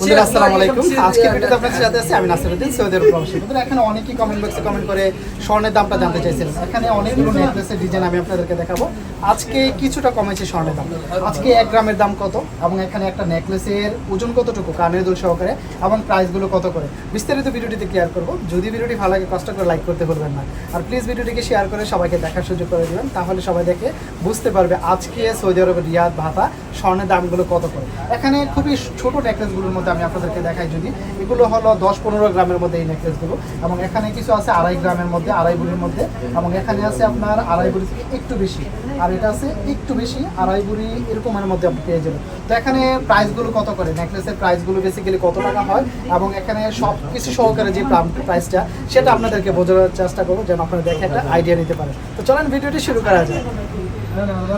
বন্ধুরা আসসালামু আলাইকুম। আজকে ভিডিওতে আপনাদের সাথে আছি আমি নাসিরউদ্দিন সৌদি আরব প্রবাসী। বন্ধুরা এখানে অনেকেই কমেন্ট বক্সে কমেন্ট করে স্বর্ণের দামটা জানতে চাইছিলেন। এখানে অনেকগুলো নেকলেসের ডিজাইন আমি আপনাদেরকে দেখাবো। আজকে কিছুটা কমেছে স্বর্ণের দাম। আজকে এক গ্রামের দাম কত? এবং এখানে একটা নেকলেসের ওজন কতটুকু? কানের দুল সহকারে। এবং প্রাইসগুলো কত করে? বিস্তারিত ভিডিওটিতে ক্লিয়ার করব। যদি ভিডিওটি ভালো লাগে কষ্ট করে লাইক করতে ভুলবেন না। আর প্লিজ ভিডিওটিকে শেয়ার করে সবাইকে দেখার সুযোগ করে দেবেন। তাহলে সবাই দেখে বুঝতে পারবে আজকে সৌদি আরবের রিয়াদ ভাতা স্বর্ণের দামগুলো কত করে। এখানে খুবই ছোট নেকলেসগুলোর মধ্যে আমি আপনাদেরকে দেখাই যদি। এগুলো হলো দশ পনেরো গ্রামের মধ্যে এই নেকলেসগুলো এবং এখানে কিছু আছে আড়াই গ্রামের মধ্যে, আড়াই বুড়ির মধ্যে। এবং এখানে আছে আপনার আড়াই বুড়ি থেকে একটু বেশি। আর এটা আছে একটু বেশি, আড়াই বুড়ি এরকমের মধ্যে আপনি পেয়ে যাবেন। তো এখানে প্রাইসগুলো কত করে? নেকলেসের প্রাইসগুলো বেসিক্যালি কত টাকা হয়? এবং এখানে সব কিছু সহকারে যে প্রাইসটা সেটা আপনাদেরকে বোঝানোর চেষ্টা করব, যেন আপনারা দেখে একটা আইডিয়া নিতে পারেন। তো চলেন, ভিডিওটি শুরু করা যায়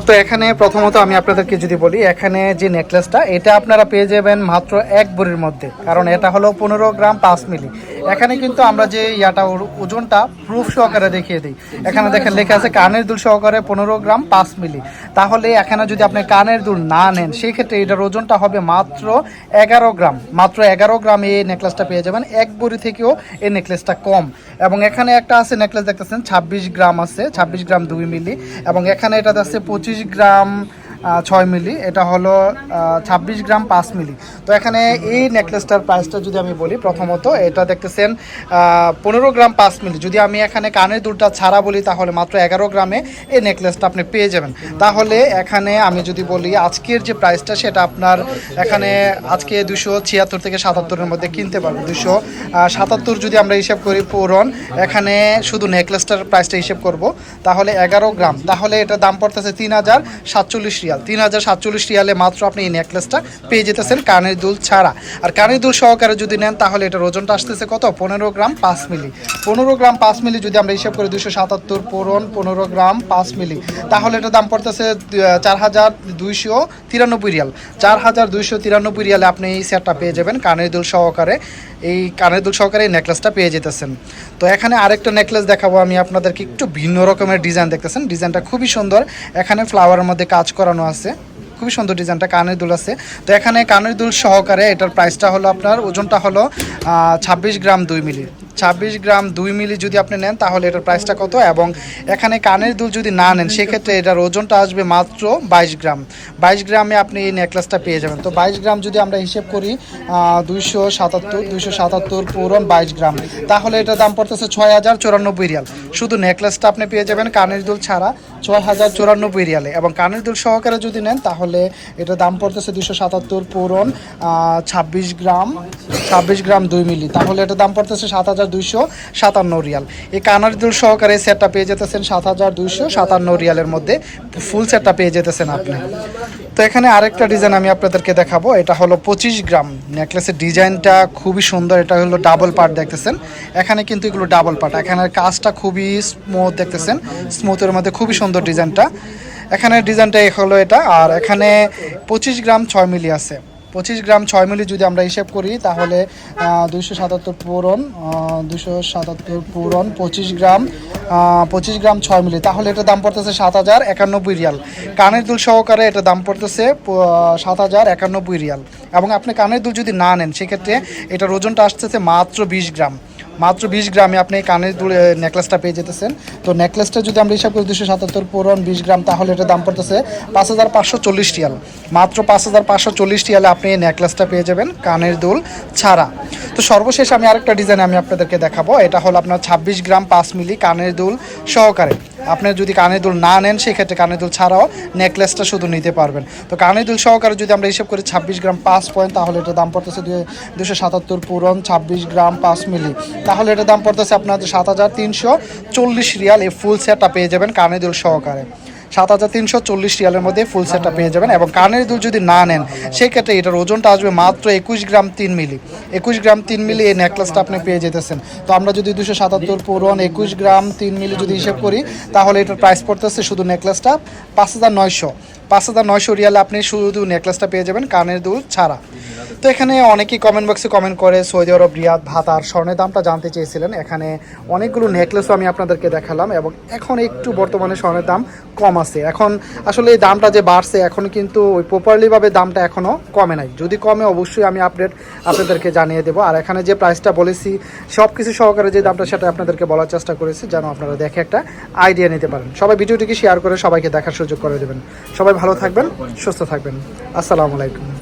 তো এখানে প্রথমত আমি আপনাদেরকে যদি বলি, এখানে যে নেকলেসটা এটা আপনারা পেয়ে যাবেন মাত্র এক বড়ির মধ্যে। কারণ এটা হলো পনেরো গ্রাম পাঁচ মিলি। এখানে কিন্তু আমরা যে ইয়াটা ওজনটা প্রুফ সহকারে দেখিয়ে দিই। এখানে দেখেন লেখা আছে কানের দুল সহকারে পনেরো গ্রাম পাঁচ মিলি। তাহলে এখানে যদি আপনি কানের দুল না নেন সেই ক্ষেত্রে এটার ওজনটা হবে মাত্র এগারো গ্রাম। মাত্র এগারো গ্রাম এই নেকলেসটা পেয়ে যাবেন। এক বড়ি থেকেও এই নেকলেসটা কম। এবং এখানে একটা আছে নেকলেস দেখতেছেন, ছাব্বিশ গ্রাম আছে, ছাব্বিশ গ্রাম দুই মিলি। এবং এখানে এটা আছে পঁচিশ গ্রাম ছয় মিলি, এটা হলো ছাব্বিশ গ্রাম পাঁচ মিলি। তো এখানে এই নেকলেসটার প্রাইসটা যদি আমি বলি, প্রথমত এটা দেখতেছেন পনেরো গ্রাম পাঁচ মিলি। যদি আমি এখানে কানের দুলটা ছাড়া বলি, তাহলে মাত্র এগারো গ্রামে এই নেকলেসটা আপনি পেয়ে যাবেন। তাহলে এখানে আমি যদি বলি, আজকের যে প্রাইসটা সেটা আপনার এখানে আজকে দুশো ছিয়াত্তর থেকে সাতাত্তরের মধ্যে কিনতে পারবেন। দুশো সাতাত্তর যদি আমরা হিসাব করি পূরণ, এখানে শুধু নেকলেসটার প্রাইসটা হিসেব করব। তাহলে এগারো গ্রাম। তাহলে এটা দাম পড়তেছে তিন হাজার সাতচল্লিশ রিয়াল। তিন হাজার সাতচল্লিশ রিয়ালে মাত্র আপনি এই নেকলেসটা পেয়ে যেতেছেন কানের দুল ছাড়া। আর কানের দুল সহকারে যদি নেন, তাহলে এটার ওজনটা আসতেছে কত? পনেরো গ্রাম পাঁচ মিলি। পনেরো গ্রাম পাঁচ মিলি যদি আমরা হিসাব করি দুশো সাতাত্তর পূরণ পনেরো গ্রাম পাঁচ মিলি। তাহলে এটার দাম পড়তেছে চার হাজার দুইশো তিরানব্বই রিয়াল। চার হাজার দুইশো তিরানব্বই রিয়ালে আপনি এই সেটটা পেয়ে যাবেন কানের দুল সহকারে। এই কানের দুল সহকারে এই নেকলেসটা পেয়ে যেতেছেন। তো এখানে আরেকটা নেকলেস দেখাবো আমি আপনাদেরকে, একটু ভিন্ন রকমের ডিজাইন দেখতেছেন। ডিজাইনটা খুবই সুন্দর। এখানে ফ্লাওয়ারের মধ্যে কাজ করানো আছে। খুবই সুন্দর ডিজাইনটা, কানের দুল আছে। তো এখানে কানের দুল সহকারে এটার প্রাইসটা হলো আপনার, ওজনটা হলো ছাব্বিশ গ্রাম দুই মিলি। ছাব্বিশ গ্রাম দুই মিলি যদি আপনি নেন, তাহলে এটার প্রাইসটা কত? এবং এখানে কানের দুল যদি না নেন, সেক্ষেত্রে এটার ওজনটা আসবে মাত্র বাইশ গ্রাম। বাইশ গ্রামে আপনি এই নেকলেসটা পেয়ে যাবেন। তো বাইশ গ্রাম যদি আমরা হিসেব করি দুইশো সাতাত্তর দুইশো সাতাত্তর পূরণ বাইশ গ্রাম। তাহলে এটার দাম পড়তেছে ছয় হাজার চুরানব্বই রিয়াল। শুধু নেকলেসটা আপনি পেয়ে যাবেন, কানের দুল ছাড়া। ছয় হাজার চুরানব্বই রিয়ালে। এবং কানের দুল সহকারে যদি নেন, তাহলে এটা দাম পড়তেছে দুশো সাতাত্তর পূরণ ছাব্বিশ গ্রাম ছাব্বিশ গ্রাম দুই মিলি। তাহলে এটা দাম পড়তেছে সাত হাজার দুইশো সাতান্ন রিয়াল। এই কানের দুল সহকারে সেটটা পেয়ে যেতেছেন সাত হাজার দুইশো সাতান্ন রিয়ালের মধ্যে। ফুল সেটটা পেয়ে যেতেছেন আপনি। তো এখানে আরেকটা ডিজাইন আমি আপনাদেরকে দেখাবো। এটা হলো পঁচিশ গ্রাম নেকলেসের ডিজাইনটা খুবই সুন্দর। এটা হলো ডাবল পার্ট দেখতেছেন। এখানে কিন্তু এগুলো ডাবল পার্ট এখানে কাজটা খুবই স্মুথ দেখতেছেন। স্মুথের মধ্যে খুবই সুন্দর ডিজাইনটা এখানে ডিজাইনটা হলো এটা। আর এখানে পঁচিশ গ্রাম ছয় মিলি আছে। পঁচিশ গ্রাম ছয় মিলি যদি আমরা হিসেব করি, তাহলে দুইশো সাতাত্তর পূরণ দুশো সাতাত্তর পূরণ পঁচিশ গ্রাম পঁচিশ গ্রাম ছয় মিলি। তাহলে এটার দাম পড়তেছে সাত হাজার একানব্বই রিয়াল। কানের দুল সহকারে এটার দাম পড়তেছে সাত হাজার একানব্বই রিয়াল। এবং আপনি কানের দুল যদি না নেন, সেক্ষেত্রে এটার ওজনটা আসতেছে মাত্র বিশ গ্রাম। মাত্র বিশ গ্রামে আপনি কানের দুল নেকলেসটা পেয়ে যেতেছেন। তো নেকলেসটা যদি আমরা হিসাব করি দুশো সাতাত্তর পূরণ বিশ গ্রাম, তাহলে এটা দাম পড়তেছে পাঁচ হাজার পাঁচশো চল্লিশ টিয়াল মাত্র পাঁচ হাজার পাঁচশো চল্লিশ টিয়ালে আপনি এই নেকলেসটা পেয়ে যাবেন কানের দুল ছাড়া। তো সর্বশেষ আমি আরেকটা ডিজাইন আমি আপনাদেরকে দেখাবো। এটা হলো আপনার ছাব্বিশ গ্রাম পাঁচ মিলি কানের দুল সহকারে। আপনি যদি কানের দুল না নেন, সেক্ষেত্রে কানের দুল ছাড়াও নেকলেসটা শুধু নিতে পারবেন। তো কানের দুল সহকারে যদি আমরা হিসেব করি ছাব্বিশ গ্রাম পাঁচ পয়েন্ট তাহলে এটা দাম পড়তেছে দুশো সাতাত্তর পূরণ ছাব্বিশ গ্রাম পাঁচ মিলি। তাহলে এটার দাম পড়তেছে আপনার সাত হাজার তিনশো চল্লিশ রিয়াল। এই ফুল সেটটা পেয়ে যাবেন কানের দুল সহকারে। সাত হাজার তিনশো চল্লিশ রিয়ালের মধ্যে ফুল সেটটা পেয়ে যাবেন এবং কানের দুল যদি না নেন, সেক্ষেত্রে এটার ওজনটা আসবে মাত্র একুশ গ্রাম তিন মিলি। একুশ গ্রাম তিন মিলি এই নেকলেসটা আপনি পেয়ে যেতেছেন। তো আমরা যদি দুশো সাতাত্তর পূরণ একুশ গ্রাম তিন মিলি যদি হিসেব করি, তাহলে এটার প্রাইস পড়তেছে শুধু নেকলেসটা পাঁচ হাজার নয়শো। পাঁচ হাজার নয়শো রিয়ালে আপনি শুধু নেকলেসটা পেয়ে যাবেন কানের দুল ছাড়া। তো এখানে অনেকেই কমেন্ট বক্সে কমেন্ট করে, সৌদি আরব, রিয়াদ, ভাতার স্বর্ণের দামটা জানতে চেয়েছিলেন। এখানে অনেকগুলো নেকলেসও আমি আপনাদেরকে দেখালাম এবং এখন একটু বর্তমানে স্বর্ণের দাম কম আছে এখন আসলে এই দামটা যে বাড়ছে, এখন কিন্তু ওই প্রপারলিভাবে দামটা এখনও কমে নাই। যদি কমে, অবশ্যই আমি আপডেট আপনাদেরকে জানিয়ে দেবো। আর এখানে যে প্রাইসটা বলেছি সব কিছু সহকারে যে দামটা, সেটা আপনাদেরকে বলার চেষ্টা করেছি, যেন আপনারা দেখে একটা আইডিয়া নিতে পারেন। সবাই ভিডিওটিকে শেয়ার করে সবাইকে দেখার সুযোগ করে দেবেন। সবাই ভালো থাকবেন, সুস্থ থাকবেন। আসসালামু আলাইকুম।